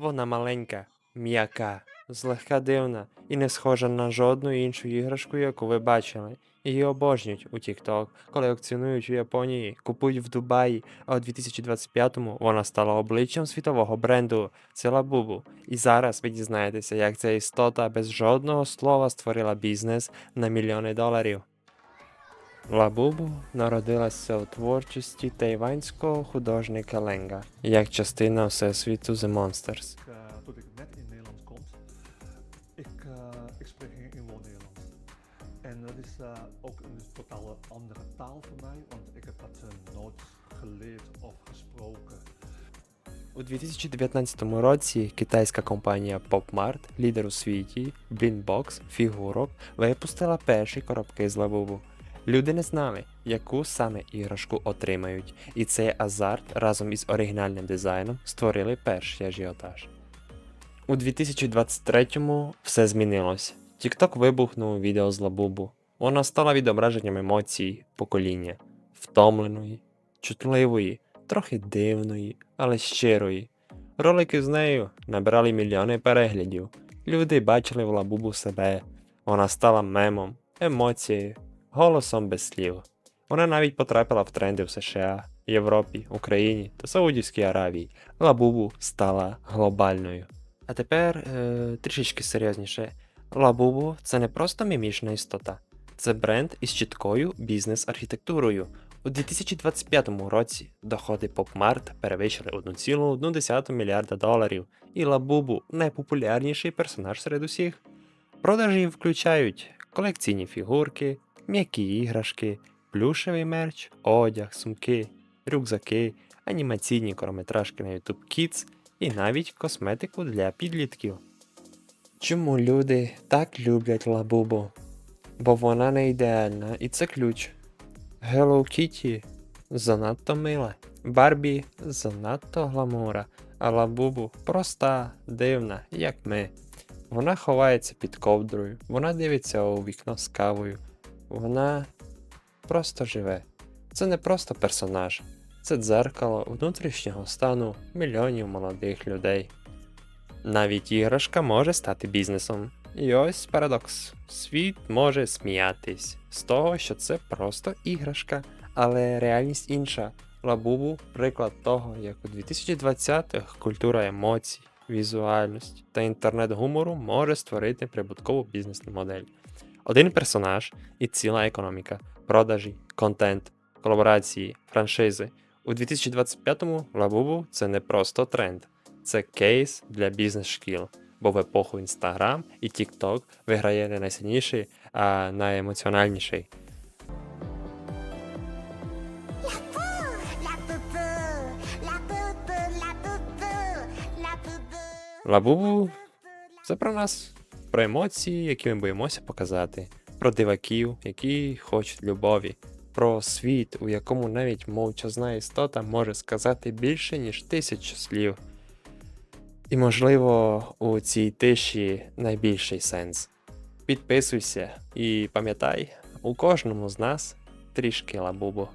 Вона маленька, м'яка, злегка дивна і не схожа на жодну іншу іграшку, яку ви бачили. Її обожнюють у TikTok, колекціонують у Японії, купують в Дубаї, а у 2025-му вона стала обличчям світового бренду. Це Лабубу. І зараз ви дізнаєтеся, як ця істота без жодного слова створила бізнес на мільйони доларів. Лабубу народилася у творчості тайванського художника Ленга як частина всесвіту The Monsters. Ik, eh, toen ik net in Nederland kom, ik, eh, ik spreek geen gewoon Nederlands. En dat is eh, ook een totaal andere taal voor mij, want ik heb dat eh, nooit geleerd of gesproken. У 2019 році китайська компанія PopMart, лідер у світі, Beanbox, фігурок, випустила перші коробки з лабубу. Люди не знали, яку саме іграшку отримають, і цей азарт разом із оригінальним дизайном створили перший ажіотаж. У 2023-му все змінилось. TikTok вибухнув відео з лабубу. Вона стала відображенням емоцій покоління, втомленої, чутливої, трохи дивної, але щирої. Ролики з нею набирали мільйони переглядів. Люди бачили в лабубу себе. Вона стала мемом, емоцією, голосом без слів. Вона навіть потрапила в тренди в США, Європі, Україні та Саудівській Аравії. Лабубу стала глобальною. А тепер е, трішечки серйозніше. Лабубу це не просто мімічна істота, це бренд із чіткою бізнес-архітектурою. У 2025 році доходи PopMart перевищили 1,1 мільярда доларів, і Лабубу найпопулярніший персонаж серед усіх. Продажі включають колекційні фігурки, м'які іграшки, плюшевий мерч, одяг, сумки, рюкзаки, анімаційні корометражки на YouTube Kids і навіть косметику для підлітків. Чому люди так люблять Лабубу? Бо вона не ідеальна, і це ключ. Hello Kitty занадто мила, Барбі занадто гламура, а Лабубу проста, дивна, як ми. Вона ховається під ковдрою, вона дивиться у вікно з кавою, вона просто живе. Це не просто персонаж, це дзеркало внутрішнього стану мільйонів молодих людей. Навіть іграшка може стати бізнесом. І ось парадокс. Світ може сміятись з того, що це просто іграшка, але реальність інша. Лабубу приклад того, як у 2020-х культура емоцій, візуальності та інтернет-гумору може створити прибуткову бізнесну модель. Один персонаж і ціла економіка, продажі, контент, колаборації, франшизи. У 2025-му Лабубу це не просто тренд, це кейс для бізнес-шкіл. Бо в епоху Instagram і TikTok виграє не найсильніший, а найемоціональніший. Лабубу це про нас, про емоції, які ми боїмося показати, про диваків, які хочуть любові, про світ, у якому навіть мовчазна істота може сказати більше, ніж тисячу слів. І, можливо, у цій тиші найбільший сенс. Підписуйся і пам'ятай, у кожному з нас трішки лабубу.